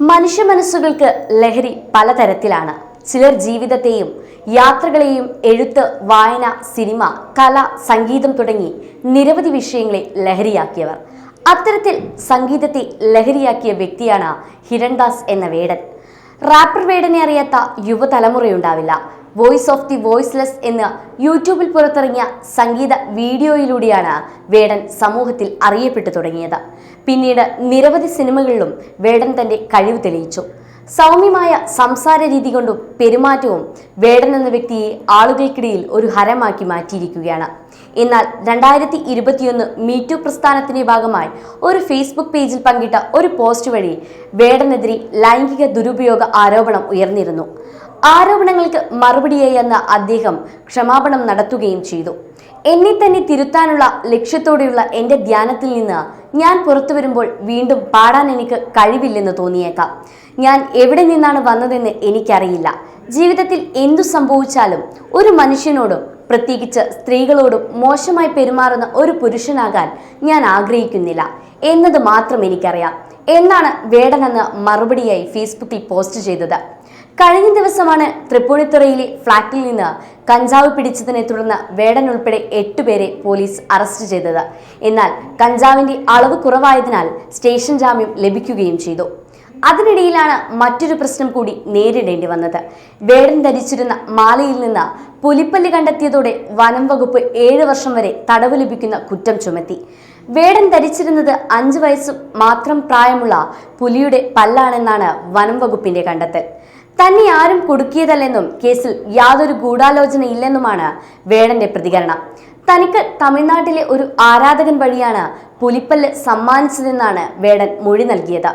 മനുഷ്യ മനസ്സുകൾക്ക് ലഹരി പലതരത്തിലാണ്. ചിലർ ജീവിതത്തെയും യാത്രകളെയും എഴുത്ത് വായന സിനിമ കല സംഗീതം തുടങ്ങി നിരവധി വിഷയങ്ങളെ ലഹരിയാക്കിയവർ. അത്തരത്തിൽ സംഗീതത്തെ ലഹരിയാക്കിയ വ്യക്തിയാണ് ഹിരൺദാസ് എന്ന വേടൻ. റാപ്പർ വേടനെ അറിയാത്ത യുവതലമുറയുണ്ടാവില്ല. വോയിസ് ഓഫ് ദി വോയിസ്ലെസ് എന്ന് യൂട്യൂബിൽ പുറത്തിറങ്ങിയ സംഗീത വീഡിയോയിലൂടെയാണ് വേടൻ സമൂഹത്തിൽ അറിയപ്പെട്ടു തുടങ്ങിയത്. പിന്നീട് നിരവധി സിനിമകളിലും വേടൻ തന്റെ കഴിവ് തെളിയിച്ചു. സൗമ്യമായ സംസാര രീതി കൊണ്ടും പെരുമാറ്റവും വേടൻ എന്ന വ്യക്തിയെ ആളുകൾക്കിടയിൽ ഒരു ഹരമാക്കി മാറ്റിയിരിക്കുകയാണ്. എന്നാൽ രണ്ടായിരത്തി ഇരുപത്തിയൊന്ന് മീറ്റു പ്രസ്ഥാനത്തിന്റെ ഭാഗമായി ഒരു ഫേസ്ബുക്ക് പേജിൽ പങ്കിട്ട ഒരു പോസ്റ്റ് വഴി വേടനെതിരെ ലൈംഗിക ദുരുപയോഗ ആരോപണം ഉയർന്നിരുന്നു. ആരോപണങ്ങൾക്ക് മറുപടിയായെന്ന അദ്ദേഹം ക്ഷമാപണം നടത്തുകയും ചെയ്തു. എന്നെ തന്നെ തിരുത്താനുള്ള ലക്ഷ്യത്തോടെയുള്ള എന്റെ ധ്യാനത്തിൽ നിന്ന് ഞാൻ പുറത്തു വരുമ്പോൾ വീണ്ടും പാടാൻ എനിക്ക് കഴിവില്ലെന്ന് തോന്നിയേക്കാം. ഞാൻ എവിടെ നിന്നാണ് വന്നതെന്ന് എനിക്കറിയില്ല. ജീവിതത്തിൽ എന്തു സംഭവിച്ചാലും ഒരു മനുഷ്യനോടും പ്രത്യേകിച്ച് സ്ത്രീകളോടും മോശമായി പെരുമാറുന്ന ഒരു പുരുഷനാകാൻ ഞാൻ ആഗ്രഹിക്കുന്നില്ല. എന്നത് മാത്രം എനിക്കറിയാം. എന്നാണ് വേടനെന്ന് മറുപടിയായി ഫേസ്ബുക്കിൽ പോസ്റ്റ് ചെയ്തത്. കഴിഞ്ഞ ദിവസമാണ് തൃപ്പൂണിത്തുറയിലെ ഫ്ളാറ്റിൽ നിന്ന് കഞ്ചാവ് പിടിച്ചതിനെ തുടർന്ന് വേടൻ ഉൾപ്പെടെ എട്ടുപേരെ പോലീസ് അറസ്റ്റ് ചെയ്തത്. എന്നാൽ കഞ്ചാവിന്റെ അളവ് കുറവായതിനാൽ സ്റ്റേഷൻ ജാമ്യം ലഭിക്കുകയും ചെയ്തു. അതിനിടയിലാണ് മറ്റൊരു പ്രശ്നം കൂടി നേരിടേണ്ടി വന്നത്. വേടൻ ധരിച്ചിരുന്ന മാലയിൽ നിന്ന് പുലിപ്പല്ല് കണ്ടെത്തിയതോടെ വനം വകുപ്പ് ഏഴ് വർഷം വരെ തടവ് ലഭിക്കുന്ന കുറ്റം ചുമത്തി. വേടൻ ധരിച്ചിരുന്നത് അഞ്ച് വയസ്സ് മാത്രം പ്രായമുള്ള പുലിയുടെ പല്ലാണെന്നാണ് വനം വകുപ്പിന്റെ കണ്ടെത്തൽ. തന്നെ ആരും കൊടുക്കിയതല്ലെന്നും കേസിൽ യാതൊരു ഗൂഢാലോചന ഇല്ലെന്നുമാണ് വേടന്റെ പ്രതികരണം. തനിക്ക് തമിഴ്നാട്ടിലെ ഒരു ആരാധകൻ വഴിയാണ് പുലിപ്പല്ല് സമ്മാനിച്ചതെന്നാണ് വേടൻ മൊഴി നൽകിയത്.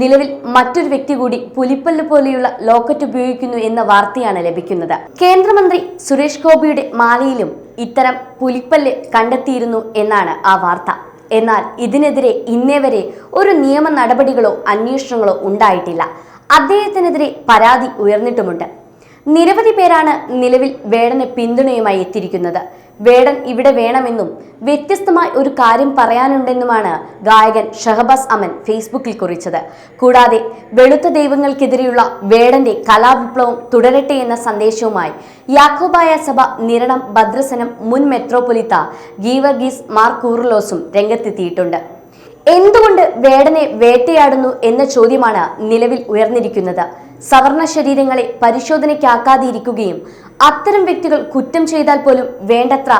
നിലവിൽ മറ്റൊരു വ്യക്തി കൂടി പുലിപ്പല്ല് പോലെയുള്ള ലോക്കറ്റ് ഉപയോഗിക്കുന്നു എന്ന വാർത്തയാണ് ലഭിക്കുന്നത്. കേന്ദ്രമന്ത്രി സുരേഷ് ഗോപിയുടെ മാലയിലും ഇത്തരം പുലിപ്പല്ല് കണ്ടെത്തിയിരുന്നു എന്നാണ് ആ വാർത്ത. എന്നാൽ ഇതിനെതിരെ ഇന്നേ വരെ ഒരു നിയമ നടപടികളോ അന്വേഷണങ്ങളോ ഉണ്ടായിട്ടില്ല. അദ്ദേഹത്തിനെതിരെ പരാതി ഉയർന്നിട്ടുമുണ്ട്. നിരവധി പേരാണ് നിലവിൽ വേടന് പിന്തുണയുമായി എത്തിയിരിക്കുന്നത്. വേടൻ ഇവിടെ വേണമെന്നും വ്യത്യസ്തമായി ഒരു കാര്യം പറയാനുണ്ടെന്നുമാണ് ഗായകൻ ഷഹബാസ് അമൻ ഫേസ്ബുക്കിൽ കുറിച്ചത്. കൂടാതെ വെളുത്ത ദൈവങ്ങൾക്കെതിരെയുള്ള വേടന്റെ കലാവിപ്ലവം തുടരട്ടെ എന്ന സന്ദേശവുമായി യാക്കോബായ സഭ നിരണം ഭദ്രസനം മുൻ മെത്രോപൊലിത്ത ഗീവർഗീസ് മാർ കൂറുലോസും രംഗത്തെത്തിയിട്ടുണ്ട്. എന്തുകൊണ്ട് വേടനെ വേട്ടയാടുന്നു എന്ന ചോദ്യമാണ് നിലവിൽ ഉയർന്നിരിക്കുന്നത്. സവർണ ശരീരങ്ങളെ പരിശോധനയ്ക്കാക്കാതിരിക്കുകയും അത്തരം വ്യക്തികൾ കുറ്റം ചെയ്താൽ പോലും വേണ്ടത്ര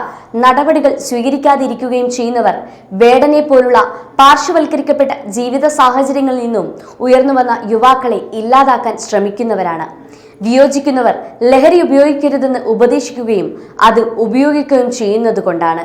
നടപടികൾ സ്വീകരിക്കാതിരിക്കുകയും ചെയ്യുന്നവർ വേടനെ പോലുള്ള പാർശ്വവൽക്കരിക്കപ്പെട്ട ജീവിത സാഹചര്യങ്ങളിൽ നിന്നും ഉയർന്നു വന്ന യുവാക്കളെ ഇല്ലാതാക്കാൻ ശ്രമിക്കുന്നവരാണ്. വിയോജിക്കുന്നവർ ലഹരി ഉപയോഗിക്കരുതെന്ന് ഉപദേശിക്കുകയും അത് ഉപയോഗിക്കുകയും ചെയ്യുന്നത് കൊണ്ടാണ്